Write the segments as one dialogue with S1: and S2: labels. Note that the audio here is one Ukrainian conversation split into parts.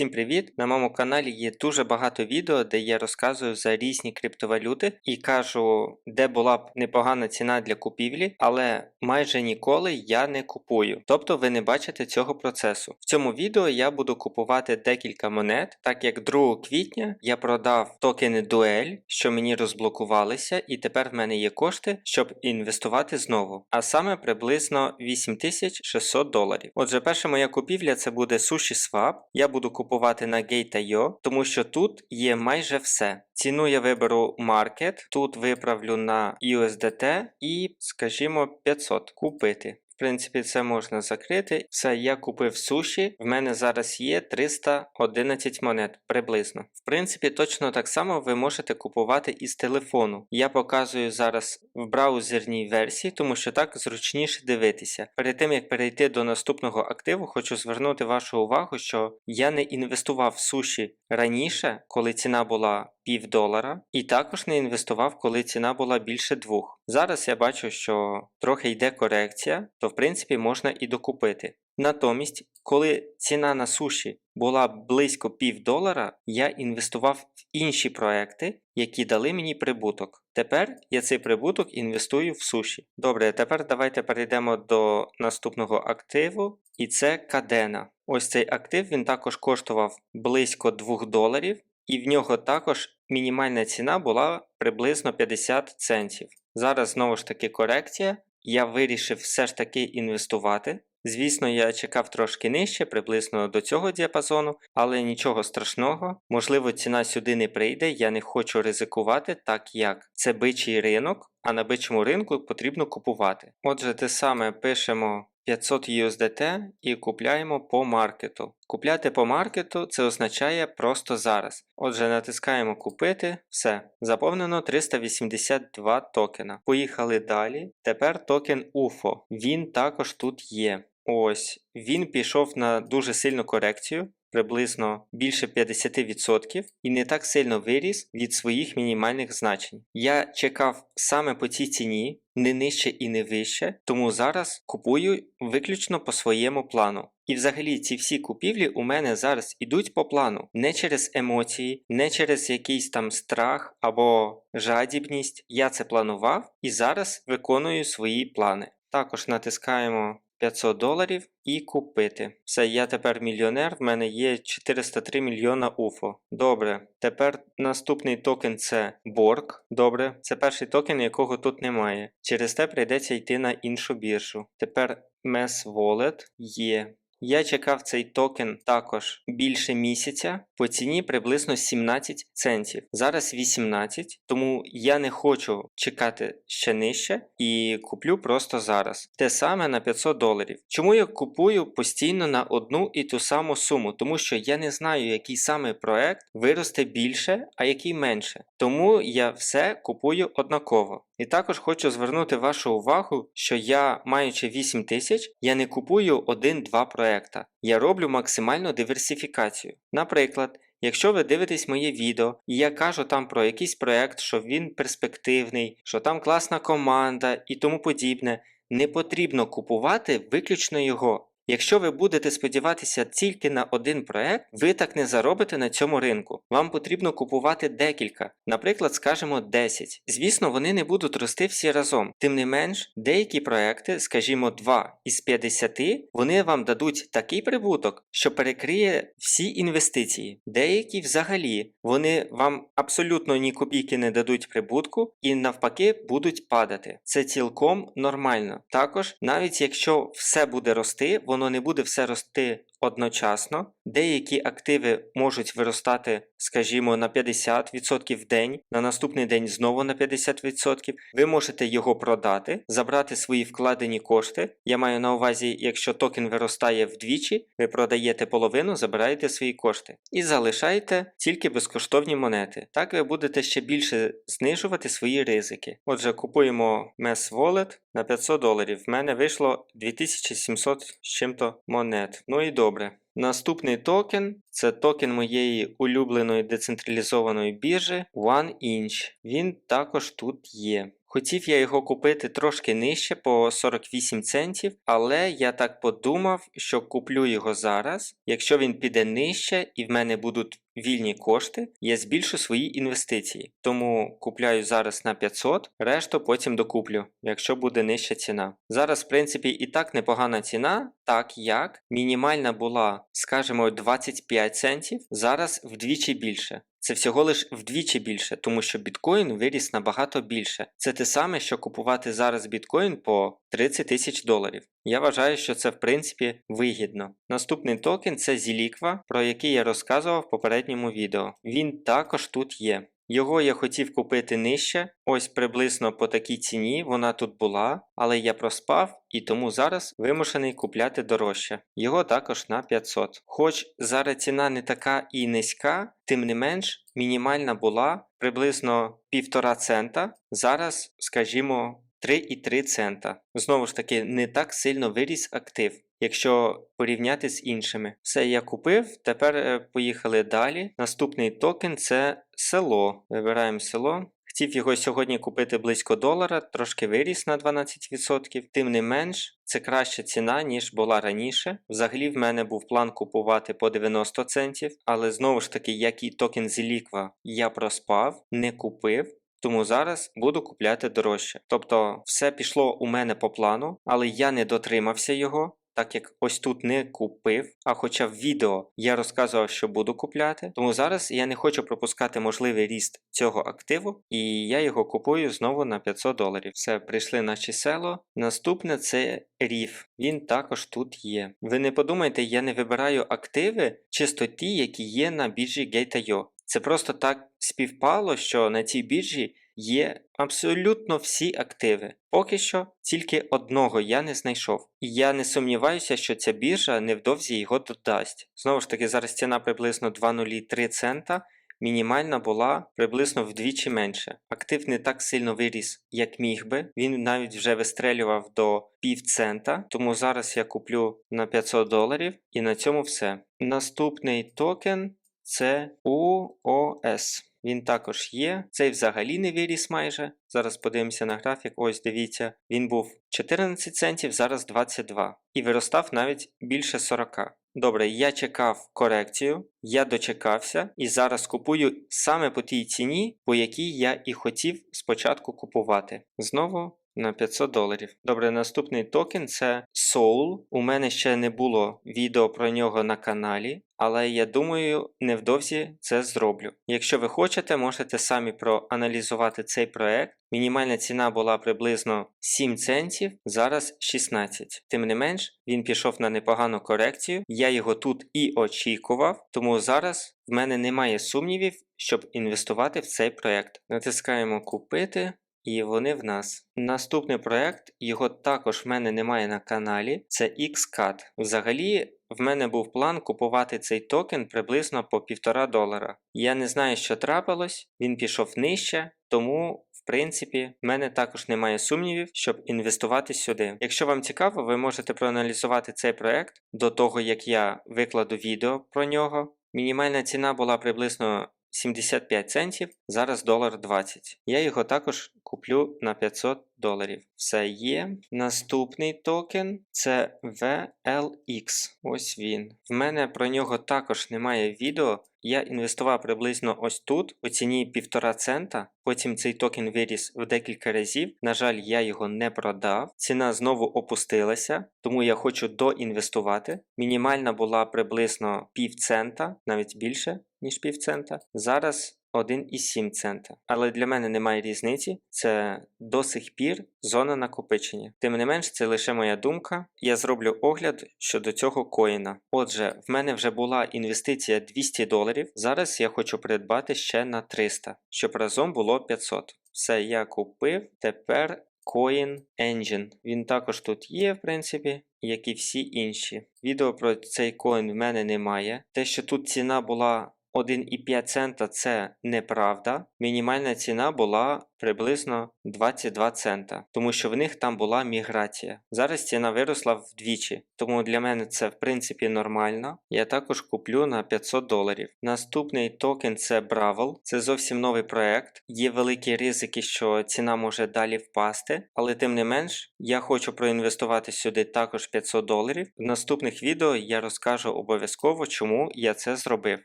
S1: Всім привіт! На моєму каналі є дуже багато відео, де я розказую за різні криптовалюти і кажу, де була б непогана ціна для купівлі, але майже ніколи я не купую. Тобто ви не бачите цього процесу. В цьому відео я буду купувати декілька монет, так як 2 квітня я продав токени Дуель, що мені розблокувалися, і тепер в мене є кошти, щоб інвестувати знову. А саме приблизно 8600 доларів. Отже, перша моя купівля це буде SushiSwap. Я буду купувати на Gate.io, тому що тут є майже все. Ціну я виберу Market, тут виправлю на USDT і, скажімо, 500 купити. Принципі, це можна закрити. Все, я купив суші. В мене зараз є 311 монет приблизно. В принципі, точно так само ви можете купувати із телефону. Я показую зараз в браузерній версії, тому що так зручніше дивитися. Перед тим як перейти до наступного активу, хочу звернути вашу увагу, що я не інвестував в суші раніше, коли ціна була пів долара, і також не інвестував, коли ціна була більше двох. Зараз я бачу, що трохи йде корекція, то в принципі можна і докупити. Натомість, коли ціна на суші була близько пів долара, я інвестував в інші проекти, які дали мені прибуток. Тепер я цей прибуток інвестую в суші. Добре, тепер давайте перейдемо до наступного активу, і це кадена. Ось цей актив він також коштував близько 2 доларів, і в нього також мінімальна ціна була приблизно 50 центів. Зараз знову ж таки корекція. Я вирішив все ж таки інвестувати. Звісно, я чекав трошки нижче, приблизно до цього діапазону, але нічого страшного. Можливо, ціна сюди не прийде, я не хочу ризикувати, так як це бичий ринок, а на бичому ринку потрібно купувати. Отже, те саме пишемо 500 USDT і купляємо по маркету. Купляти по маркету це означає просто зараз. Отже, натискаємо купити, все. Заповнено 382 токена. Поїхали далі. Тепер токен UFO. Він також тут є. Ось, він пішов на дуже сильну корекцію. Приблизно більше 50% і не так сильно виріс від своїх мінімальних значень. Я чекав саме по цій ціні, не нижче і не вище, тому зараз купую виключно по своєму плану. І взагалі ці всі купівлі у мене зараз ідуть по плану, не через емоції, не через якийсь там страх або жадібність. Я це планував і зараз виконую свої плани. Також натискаємо 500 доларів і купити. Все, я тепер мільйонер, в мене є 403 мільйона УФО. Добре. Тепер наступний токен це Borg. Добре, це перший токен, якого тут немає. Через те прийдеться йти на іншу біржу. Тепер Mess Wallet є. Я чекав цей токен також більше місяця по ціні приблизно 17 центів. Зараз 18, тому я не хочу чекати ще нижче і куплю просто зараз. Те саме на 500 доларів. Чому я купую постійно на одну і ту саму суму? Тому що я не знаю, який саме проект виросте більше, а який менше. Тому я все купую однаково. І також хочу звернути вашу увагу, що я, маючи 8 тисяч, я не купую один-два проекта. Я роблю максимальну диверсифікацію. Наприклад, якщо ви дивитесь моє відео, і я кажу там про якийсь проект, що він перспективний, що там класна команда і тому подібне, не потрібно купувати виключно його. Якщо ви будете сподіватися тільки на один проект, ви так не заробите на цьому ринку. Вам потрібно купувати декілька, наприклад, скажімо 10. Звісно, вони не будуть рости всі разом. Тим не менш, деякі проекти, скажімо 2 із 50, вони вам дадуть такий прибуток, що перекриє всі інвестиції. Деякі взагалі вони вам абсолютно ні копійки не дадуть прибутку і навпаки будуть падати. Це цілком нормально. Також, навіть якщо все буде рости, воно не буде все рости одночасно. Деякі активи можуть виростати, скажімо, на 50% в день, на наступний день знову на 50%. Ви можете його продати, забрати свої вкладені кошти. Я маю на увазі, якщо токен виростає вдвічі, ви продаєте половину, забираєте свої кошти і залишаєте тільки безкоштовні монети. Так ви будете ще більше знижувати свої ризики. Отже, купуємо MES Wallet на 500 доларів. В мене вийшло 2700 з чим-то монет. Ну і добре. Наступний токен це токен моєї улюбленої децентралізованої біржі OneInch. Він також тут є. Хотів я його купити трошки нижче по 48 центів, але я так подумав, що куплю його зараз. Якщо він піде нижче і в мене будуть вільні кошти, я збільшу свої інвестиції. Тому купляю зараз на 500, решту потім докуплю, якщо буде нижча ціна. Зараз, в принципі, і так непогана ціна, так як мінімальна була, скажімо, 25 центів, зараз вдвічі більше. Це всього лиш вдвічі більше, тому що біткоін виріс набагато більше. Це те саме, що купувати зараз біткоін по 30 тисяч доларів. Я вважаю, що це в принципі вигідно. Наступний токен це Зіліква, про який я розказував в попередньому відео. Він також тут є. Його я хотів купити нижче, ось приблизно по такій ціні вона тут була, але я проспав і тому зараз вимушений купляти дорожче. Його також на 500. Хоч зараз ціна не така і низька, тим не менш мінімальна була приблизно 1,5 цента. Зараз, скажімо, 3,3 цента. Знову ж таки, не так сильно виріс актив, якщо порівняти з іншими. Все я купив, тепер е, поїхали далі. Наступний токен це село. Вибираємо село. Хотів його сьогодні купити близько долара, трошки виріс на 12%. Тим не менш, це краща ціна, ніж була раніше. Взагалі, в мене був план купувати по 90 центів, але знову ж таки, як і токен Ziliqua, я проспав, не купив. Тому зараз буду купляти дорожче. Тобто все пішло у мене по плану, але я не дотримався його, так як ось тут не купив. А хоча в відео я розказував, що буду купляти. Тому зараз я не хочу пропускати можливий ріст цього активу, і я його купую знову на 500 доларів. Все, прийшли на чисело. Наступне це ріф. Він також тут є. Ви не подумайте, я не вибираю активи чисто ті, які є на біржі Gate.io. Це просто так співпало, що на цій біржі є абсолютно всі активи. Поки що тільки одного я не знайшов. І я не сумніваюся, що ця біржа невдовзі його додасть. Знову ж таки, зараз ціна приблизно 2,03 цента. Мінімальна була приблизно вдвічі менше. Актив не так сильно виріс, як міг би. Він навіть вже вистрелював до пів цента, тому зараз я куплю на 500 доларів і на цьому все. Наступний токен це UOS. Він також є. Цей взагалі не виріс майже. Зараз подивимося на графік. Ось дивіться, він був 14 центів, зараз 22. І виростав навіть більше 40. Добре, я чекав корекцію, я дочекався і зараз купую саме по тій ціні, по якій я і хотів спочатку купувати. Знову на 500 доларів. Добре, наступний токен це Soul. У мене ще не було відео про нього на каналі, але я думаю, невдовзі це зроблю. Якщо ви хочете, можете самі проаналізувати цей проект. Мінімальна ціна була приблизно 7 центів, зараз 16. Тим не менш, він пішов на непогану корекцію. Я його тут і очікував, тому зараз в мене немає сумнівів, щоб інвестувати в цей проект. Натискаємо купити. І вони в нас. Наступний проект, його також в мене немає на каналі, це XCAT. Взагалі, в мене був план купувати цей токен приблизно по 1,5 долара. Я не знаю, що трапилось, він пішов нижче, тому. В принципі, в мене також немає сумнівів, щоб інвестувати сюди. Якщо вам цікаво, ви можете проаналізувати цей проект до того, як я викладу відео про нього. Мінімальна ціна була приблизно 75 центів, зараз долар 20. Я його також куплю на 500 доларів. Все є. Наступний токен це VLX. Ось він. В мене про нього також немає відео. Я інвестував приблизно ось тут, у ціні 1,5 цента. Потім цей токен виріс в декілька разів. На жаль, я його не продав. Ціна знову опустилася, тому я хочу доінвестувати. Мінімальна була приблизно пів цента, навіть більше, ніж пів цента. Зараз 1,7 цента. Але для мене немає різниці, це до сих пір зона накопичення. Тим не менш, це лише моя думка. Я зроблю огляд щодо цього коїна. Отже, в мене вже була інвестиція 200 доларів. Зараз я хочу придбати ще на 300, щоб разом було 500. Все, я купив. Тепер Coin Engine. Він також тут є, в принципі, як і всі інші. Відео про цей коін в мене немає. Те, що тут ціна була 1,5 цента це неправда. Мінімальна ціна була приблизно 22 цента, тому що в них там була міграція. Зараз ціна виросла вдвічі, тому для мене це в принципі нормально. Я також куплю на 500 доларів. Наступний токен це Bravel. Це зовсім новий проект. Є великі ризики, що ціна може далі впасти, але тим не менш, я хочу проінвестувати сюди також 500 доларів. В наступних відео я розкажу обов'язково, чому я це зробив.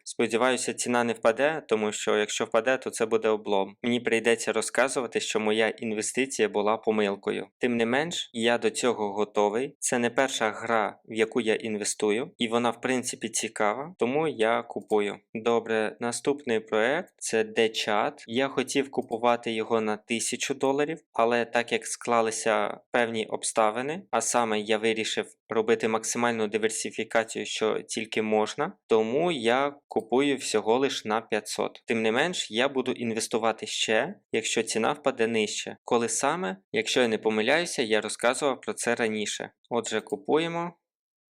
S1: Сподіваюся, ціна не впаде, тому що якщо впаде, то це буде облом. Мені прийдеться розказувати, що моя інвестиція була помилкою. Тим не менш, я до цього готовий. Це не перша гра, в яку я інвестую, і вона в принципі цікава, тому я купую. Добре, наступний проект це DChat. Я хотів купувати його на 1000 доларів, але так як склалися певні обставини, а саме я вирішив робити максимальну диверсифікацію, що тільки можна, тому я купую всього лиш на 500. Тим не менш, я буду інвестувати ще, якщо ціна впаде нижче. Коли саме, якщо я не помиляюся, я розказував про це раніше. Отже, купуємо.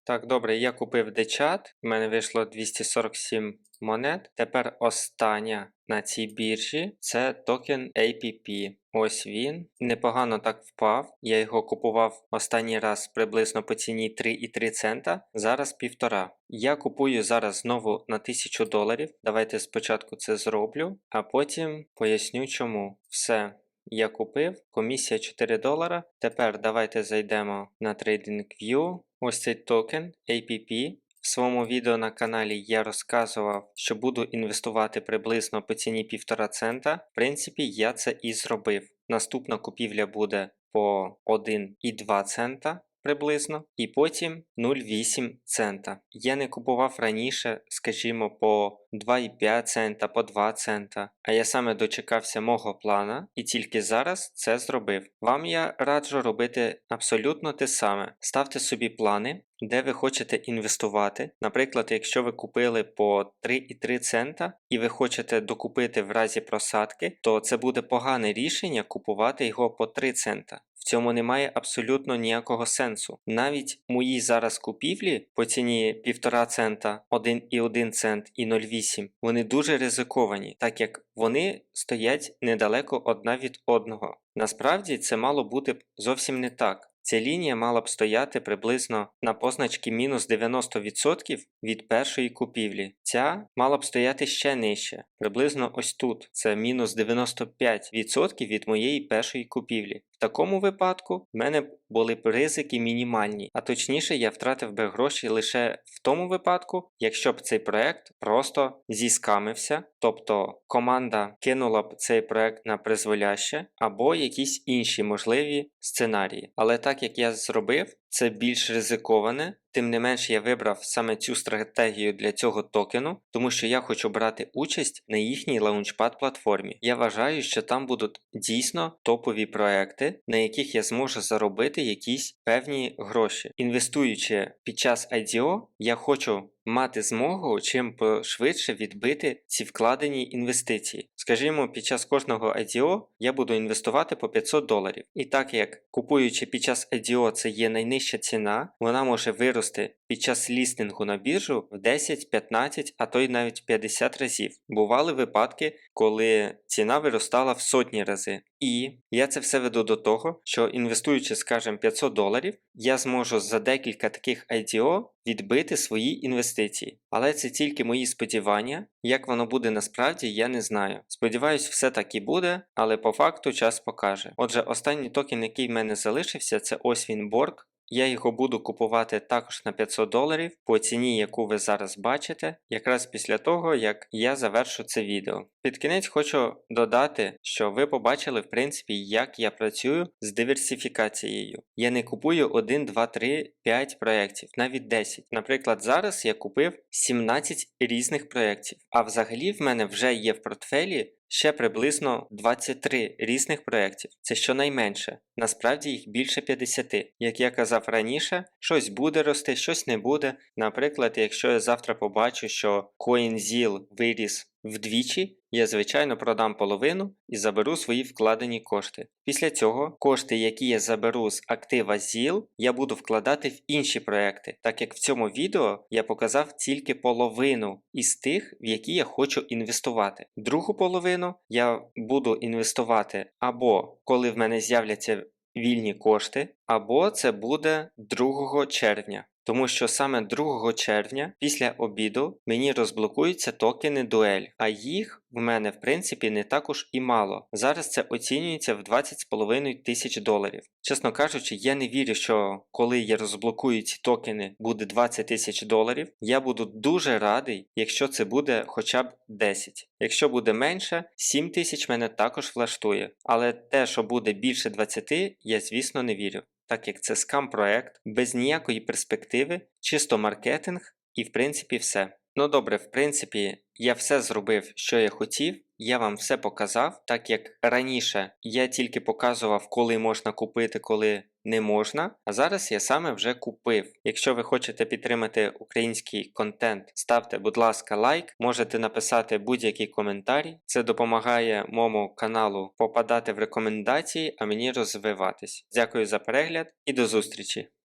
S1: Так, добре, я купив дечат, в мене вийшло 247 монет. Тепер остання на цій біржі це токен APP. Ось він. Непогано так впав. Я його купував останній раз приблизно по ціні 3,3 цента, зараз 1,5. Я купую зараз знову на 1000 доларів. Давайте спочатку це зроблю, а потім поясню чому. Все. Я купив, комісія 4 долара. Тепер давайте зайдемо на TradingView. Ось цей токен APP. В своєму відео на каналі я розказував, що буду інвестувати приблизно по ціні 1,5 цента. В принципі, я це і зробив. Наступна купівля буде по 1,2 цента приблизно, і потім 0,8 цента. Я не купував раніше, скажімо, по 2,5 цента, по 2 цента, а я саме дочекався мого плана і тільки зараз це зробив. Вам я раджу робити абсолютно те саме. Ставте собі плани, де ви хочете інвестувати. Наприклад, якщо ви купили по 3,3 цента і ви хочете докупити в разі просадки, то це буде погане рішення купувати його по 3 цента. Цьому немає абсолютно ніякого сенсу. Навіть мої зараз купівлі по ціні 1,5 цента, 1,1 цент і 0,8, вони дуже ризиковані, так як вони стоять недалеко одна від одного. Насправді це мало бути б зовсім не так. Ця лінія мала б стояти приблизно на позначці мінус 90% від першої купівлі. Ця мала б стояти ще нижче, приблизно ось тут. Це мінус 95% від моєї першої купівлі. В такому випадку в мене були б ризики мінімальні, а точніше я втратив би гроші лише в тому випадку, якщо б цей проект просто зіскамився, тобто команда кинула б цей проект на призволяще або якісь інші можливі сценарії. Але так як я зробив, це більш ризиковане, тим не менш я вибрав саме цю стратегію для цього токену, тому що я хочу брати участь на їхній лаунчпад платформі. Я вважаю, що там будуть дійсно топові проекти, на яких я зможу заробити якісь певні гроші. Інвестуючи під час IDO, я хочу мати змогу чим пошвидше відбити ці вкладені інвестиції. Скажімо, під час кожного IDO я буду інвестувати по 500 доларів. І так як купуючи під час IDO це є найнижча ціна, вона може вирости під час лістингу на біржу в 10, 15, а то й навіть 50 разів. Бували випадки, коли ціна виростала в сотні рази. І я це все веду до того, що інвестуючи, скажімо, 500 доларів, я зможу за декілька таких IDO відбити свої інвестиції. Але це тільки мої сподівання. Як воно буде насправді, я не знаю. Сподіваюсь, все так і буде, але по факту час покаже. Отже, останній токен, який в мене залишився, це ось він Borg. Я його буду купувати також на 500 доларів по ціні, яку ви зараз бачите, якраз після того, як я завершу це відео. Під кінець хочу додати, що ви побачили, в принципі, як я працюю з диверсифікацією. Я не купую 1, 2, 3, 5 проєктів, навіть 10. Наприклад, зараз я купив 17 різних проєктів, а взагалі в мене вже є в портфелі ще приблизно 23 різних проєктів. Це щонайменше. Насправді їх більше 50. Як я казав раніше, щось буде рости, щось не буде. Наприклад, якщо я завтра побачу, що CoinZeal виріс вдвічі, я звичайно продам половину і заберу свої вкладені кошти. Після цього кошти, які я заберу з актива ZIL, я буду вкладати в інші проекти, так як в цьому відео я показав тільки половину із тих, в які я хочу інвестувати. Другу половину я буду інвестувати або коли в мене з'являться вільні кошти, або це буде 2 червня. Тому що саме 2 червня після обіду мені розблокуються токени дуель, а їх в мене в принципі не також і мало. Зараз це оцінюється в 20,5 тисяч доларів. Чесно кажучи, я не вірю, що коли я розблокую ці токени буде 20 тисяч доларів. Я буду дуже радий, якщо це буде хоча б 10. Якщо буде менше, 7 тисяч мене також влаштує. Але те, що буде більше 20, я звісно не вірю так як це скам проект, без ніякої перспективи, чисто маркетинг і в принципі все. Ну добре, в принципі, я все зробив, що я хотів, я вам все показав, так як раніше я тільки показував, коли можна купити, коли не можна. А зараз я саме вже купив. Якщо ви хочете підтримати український контент, ставте, будь ласка, лайк, можете написати будь-який коментарі. Це допомагає моєму каналу попадати в рекомендації, а мені розвиватись. Дякую за перегляд і до зустрічі!